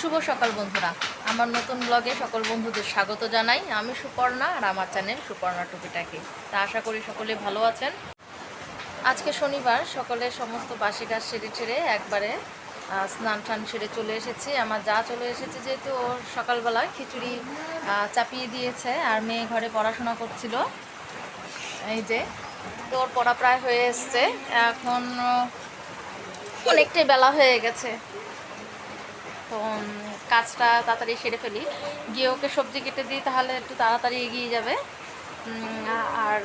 শুভ সকাল বন্ধুরা। আমার নতুন ব্লগে সকল বন্ধুদের স্বাগত জানাই। আমি সুপর্ণা আর আমার চ্যানেল সুপর্ণা টুপিটাকে। তা আশা করি সকলে ভালো আছেন। আজকে শনিবার, সকলে সমস্ত বাসি কাজ সেরে ছেড়ে একবারে স্নান টান সেরে চলে এসেছি। আমার যা চলে এসেছে যেহেতু ওর সকালবেলা খিচুড়ি চাপিয়ে দিয়েছে আর মেয়ে ঘরে পড়াশোনা করছিল। এই যে তো ওর পড়া প্রায় হয়ে এসছে। এখন অনেকটাই বেলা হয়ে গেছে। তো কাজটা তাড়াতাড়ি সেরে ফেলি। গিয়ে ওকে সবজি কেটে দিই, তাহলে একটু তাড়াতাড়ি এগিয়ে যাবে। আর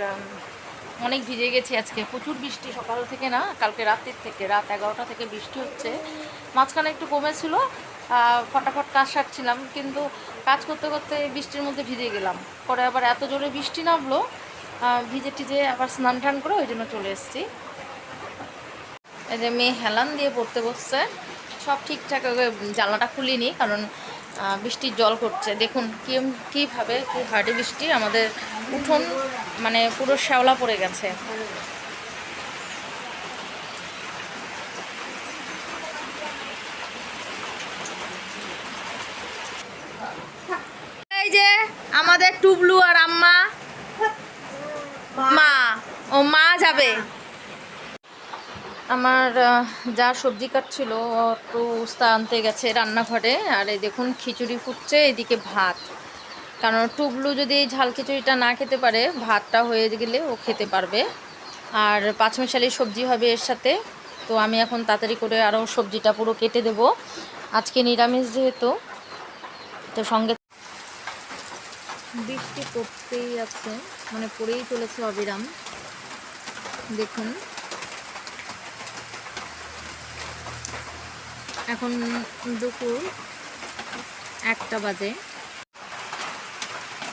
অনেক ভিজে গেছি আজকে। প্রচুর বৃষ্টি সকাল থেকে না, কালকে রাতের থেকে, রাত এগারোটা থেকে বৃষ্টি হচ্ছে। মাঝখানে একটু কমেছিল ফটাফট কাজ সারছিলাম, কিন্তু কাজ করতে করতে বৃষ্টির মধ্যে ভিজে গেলাম। পরে আবার এত জোরে বৃষ্টি নামলো ভিজে টিজে আবার স্নান টান করে ওই জন্য চলে এসেছি। এই যে মেয়ে হেলান দিয়ে পড়তে বসছে। সব ঠিকঠাক জানলাটা খুলিনি, কারণ বৃষ্টির জল করছে। দেখুন, কি, কীভাবে, কি হার্ডি বৃষ্টি, আমাদের উঠোন মানে পুরো শ্যাওলা পড়ে গেছে। এই যে আমাদের টুবলু আর আম্মা। মা, ও মা যাবে। আমার যা সবজি কাটছিল একটু উস্তা আনতে গেছে রান্নাঘরে। আর এই দেখুন, খিচুড়ি ফুটছে, এদিকে ভাত। কারণ টুবলু যদি ঝাল খিচুড়িটা না খেতে পারে, ভাতটা হয়ে গেলে ও খেতে পারবে। আর পাঁচমিশালি সবজি হবে এর সাথে। তো আমি এখন তাড়াতাড়ি করে আরও সবজিটা পুরো কেটে দেব। আজকে নিরামিষ যেহেতু, তো সঙ্গে বৃষ্টি পড়তেই আছে মানে পড়েই চলেছে অবিরাম। দেখুন। এখন দুপুর একটা বাজে।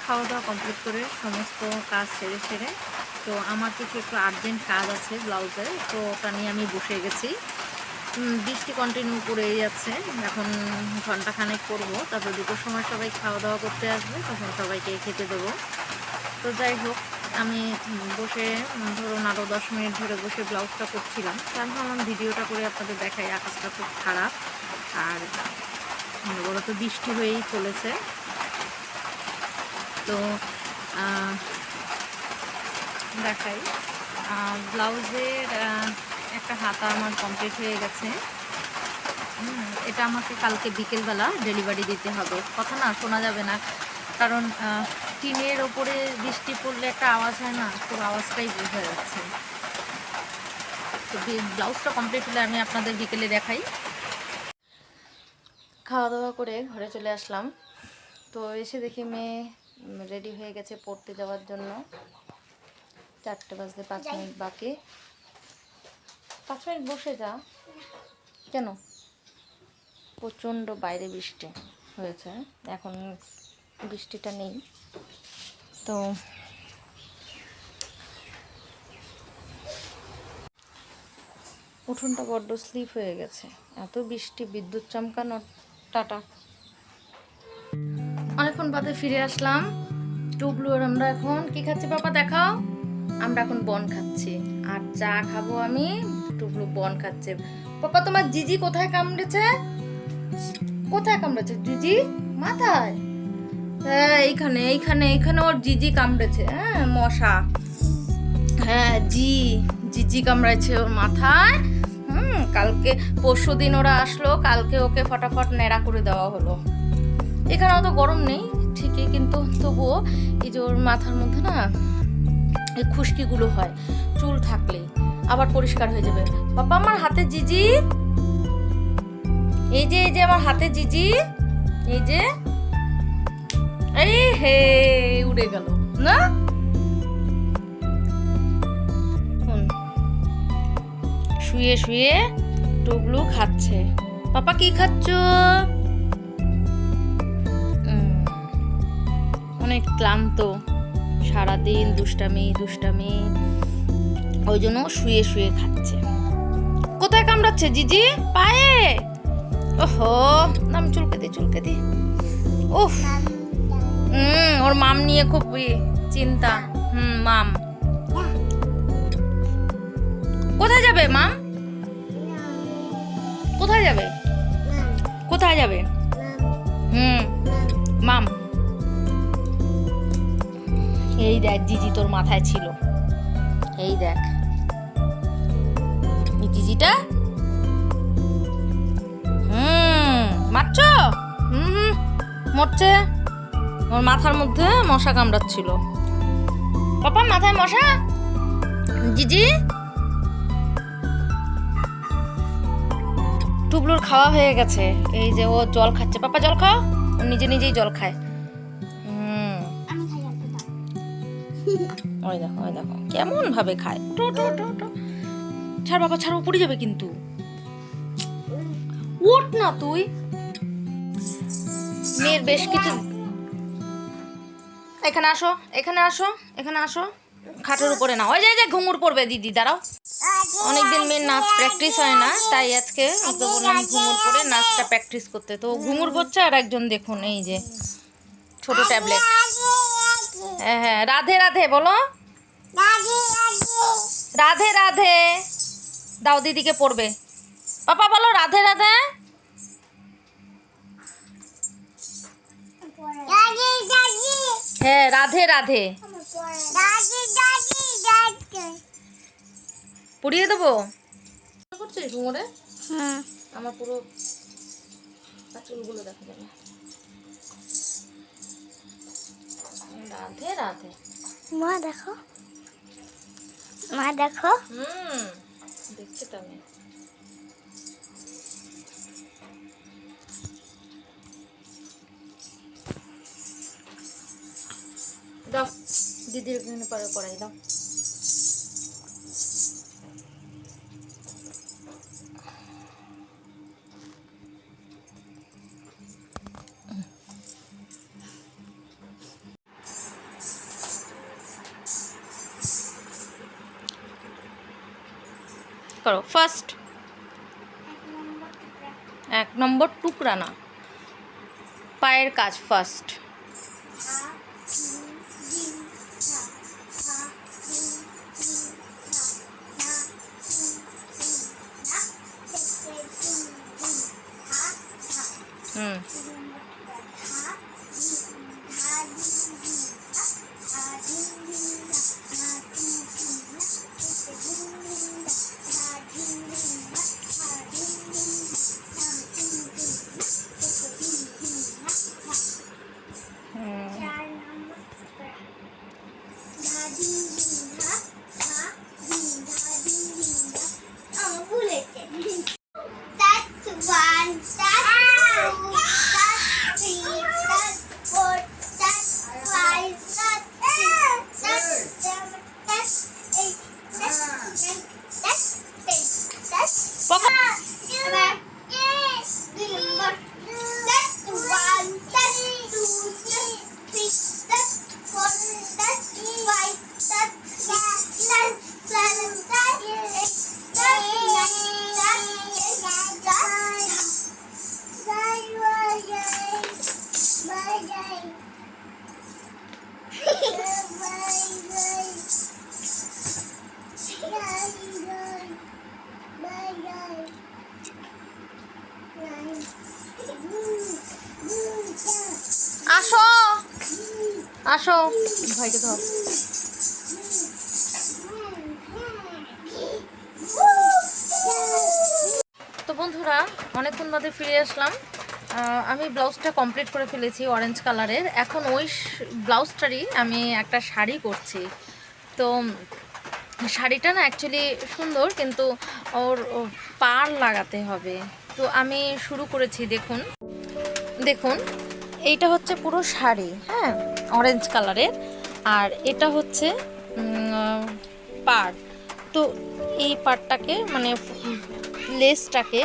খাওয়া দাওয়া কমপ্লিট করে সমস্ত কাজ সেরে সেরে, তো আমার কিছু একটু আর্জেন্ট কাজ আছে ব্লাউজে তো ওটা নিয়ে আমি বসে গেছি। বৃষ্টি কন্টিনিউ করেই যাচ্ছে, এখন ঘন্টাখানেক করব, তারপর দুটোর সময় সবাই খাওয়া দাওয়া করতে আসবে, তখন সবাইকে খেতে দেবো। তো যাই হোক আমি বসে ধরুন আরও দশ মিনিট ধরে বসে ব্লাউজটা করছিলাম। তার ভাবলাম ভিডিওটা করে আপনাদের দেখাই, আকাশটা খুব খারাপ। আর বড় তো, বৃষ্টি হয়েই চলেছে। তো দেখাই। ব্লাউজের একটা হাতা আমার কমপ্লিট হয়ে গেছে। এটা আমাকে কালকে বিকেলবেলা ডেলিভারি দিতে হবে। কথা না শোনা যাবে না। কারণ টিনের ওপরে বৃষ্টি পড়লে একটা আওয়াজ হয় না তোর আওয়াজটাই বোঝা যাচ্ছে। তো ব্লাউজটা কমপ্লিট হলে আমি আপনাদের বিকেলে দেখাই। খাওয়া দাওয়া করে ঘরে চলে আসলাম। তো এসে দেখি মেয়ে রেডি হয়ে গেছে পড়তে যাওয়ার জন্য। চারটে বাজতে পাঁচ মিনিট বাকি। পাঁচ মিনিট বসে যা। কেন? প্রচণ্ড বাইরে বৃষ্টি হয়েছে। এখন বৃষ্টিটা নেই। তো উঠোনটা বড্ড স্লিপ হয়ে গেছে। এত বৃষ্টি, বিদ্যুৎ চমকানো, টাটা। অনেকক্ষণ বাদে ফিরে আসলাম। টুবলু আর আমরা এখন কি খাচ্ছি বাবা দেখাও? আমরা এখন বন খাচ্ছি। আর চা খাব আমি টুবলু বন খাচ্ছে। পাপা তোমার জিজি কোথায় কামড়েছে? কোথায় কামড়েছে? জিজি, মাথায়? হ্যাঁ এইখানে এইখানে এইখানে ওর জিজি কামড়েছে হ্যাঁ মশা। হ্যাঁ জি, জিজি কামড়াইছে ওর মাথায়। হুম, কালকে, পরশু দিন ওরা আসলো, কালকে ওকে ফটাফট ন্যাড়া করে দেওয়া হলো। এখানে অত গরম নেই, ঠিকই, কিন্তু তবুও এই যে ওর মাথার মধ্যে না, এই খুশকিগুলো হয়, চুল থাকলে, আবার পরিষ্কার হয়ে যাবে। বাবা, আমার হাতে জিজি? এই যে এই যে আমার হাতে জিজি? এই যে এই হে, উড়ে গেল। না। শুয়ে শুয়ে টুবলু খাচ্ছে। পাপা, কি খাচ্ছ? অনেক ক্লান্ত। সারাদিন দুষ্টামি দুষ্টামি। ওই জন্য শুয়ে শুয়ে খাচ্ছে। কোথায় কামড়াচ্ছে, জিজি? পায়ে? ওহো, নাম চুলকে দি চুলকে দি। উফ। হুম, ওর মাম নিয়ে খুব চিন্তা। হুম, মাম। কোথায় যাবে, মাম? কোথায় যাবে? কোথায় যাবে? হুম, মাম। এই দেখ, জিজি তোর মাথায় ছিল। এই দেখ। জিজিটা? হুম, মারছ? হুম, মরছে। ওর মাথার মধ্যে মশা কামড়াচ্ছিল। পাপা মাথায় মশা? জিজি? টুবলুর খাওয়া হয়ে গেছে। এই যে ও জল খাচ্ছে। পাপা, জল খাও। ও নিজে নিজেই জল খায়। ওই দেখো ওই দেখো। কেমন ভাবে খায়। টো টো টো টো। ছাড় বাবা, ছাড় পড়ে যাবে কিন্তু। ওঠ না তুই। মেয়ের বেশ কিছু এখানে আসো এখানে আসো এখানে আসো। খাটের উপরে না ওই যে যে, ঘুঙুর পড়বে দিদি, দাঁড়াও। অনেকদিন মেয়ের নাচ প্র্যাকটিস হয় না, তাই আজকে ওকে বললাম ঘুঙুর পরে নাচটা প্র্যাকটিস করতে। তো ঘুঙুর পড়ছে আর একজন দেখুন, এই যে, ছোট ট্যাবলেট হ্যাঁ হ্যাঁ রাধে রাধে, বলো। রাধে রাধে। দাও, দিদিকে পড়বে পাপা, বলো, রাধে রাধে। হ্যাঁ রাধে রাধে। পুড়িয়ে দেবো? করছিস ঘুমোরে? হুম। আমার পুরো চুলগুলো দেখা যাবে। রাধে রাধে। মা দেখো। মা দেখো। হুম দেখছি তো আমি। দাও দিদির পরে পড়াই দাও। করো ফার্স্ট এক নম্বর টুকরা না। পায়ের কাজ ফার্স্ট আসো। ভাইকে ধর তো বন্ধুরা অনেকক্ষণ বাদে ফিরে আসলাম। আমি ব্লাউজটা কমপ্লিট করে ফেলেছি অরেঞ্জ কালারের এখন ওই ব্লাউজটারই আমি একটা শাড়ি করছি। তো শাড়িটা না অ্যাকচুয়ালি সুন্দর কিন্তু ওর পার লাগাতে হবে। তো আমি শুরু করেছি দেখুন। দেখুন এইটা হচ্ছে পুরো শাড়ি হ্যাঁ? অরেঞ্জ কালারের আর এটা হচ্ছে পার তো এই পাড়টাকে মানে লেসটাকে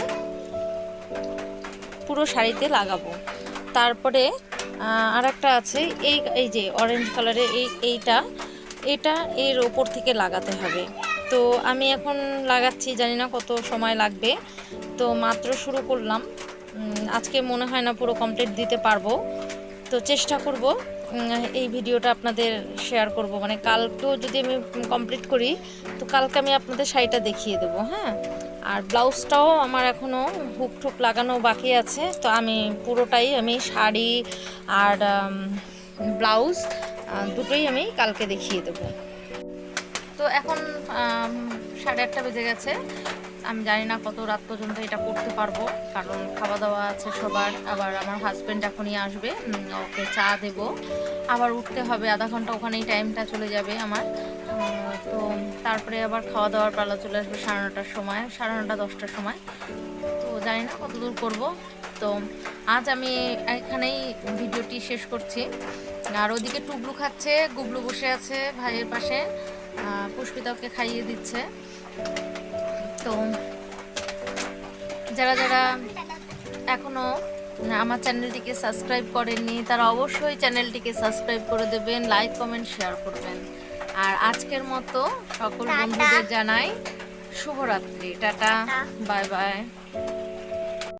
পুরো শাড়িতে লাগাবো। তারপরে আর একটা আছে, এই এই যে অরেঞ্জ কালারের এই, এইটা, এটা এর ওপর থেকে লাগাতে হবে। তো আমি এখন লাগাচ্ছি, জানি না কত সময় লাগবে। তো মাত্র শুরু করলাম। আজকে মনে হয় না পুরো কমপ্লিট দিতে পারব। তো চেষ্টা করব এই ভিডিওটা আপনাদের শেয়ার করব। মানে কালকেও যদি আমি কমপ্লিট করি, তো কালকে আমি আপনাদের শাড়িটা দেখিয়ে দেবো হ্যাঁ? আর ব্লাউজটাও আমার এখনও হুক ঠুক লাগানো বাকি আছে। তো আমি পুরোটাই আমি শাড়ি আর ব্লাউজ দুটোই আমি কালকে দেখিয়ে দেবো। তো এখন সাড়ে আটটা বেজে গেছে। আমি জানি না কত রাত পর্যন্ত এটা করতে পারব। কারণ খাওয়া দাওয়া আছে সবার আবার আমার হাজব্যান্ড এখনই আসবে ওকে চা দেব। আবার উঠতে হবে আধা ঘণ্টা ওখানেই টাইমটা চলে যাবে আমার। তো তারপরে আবার খাওয়া দাওয়ার পালা চলে আসবে সাড়ে নটার সময় সাড়ে নটা দশটার সময়। তো জানি না কত দূর করব। তো আজ আমি এখানেই ভিডিওটি শেষ করছি। আর ওদিকে টুবলু খাচ্ছে গুবলু বসে আছে ভাইয়ের পাশে। আহ, পুষ্পিতা ওকে খাইয়ে দিচ্ছে। তো যারা যারা এখনও আমার চ্যানেলটিকে সাবস্ক্রাইব করেননি তারা অবশ্যই চ্যানেলটিকে সাবস্ক্রাইব করে দেবেন লাইক কমেন্ট শেয়ার করবেন। আর আজকের মতো সকল বন্ধুদের জানাই শুভরাত্রি। টাটা। টাটা। Bye bye.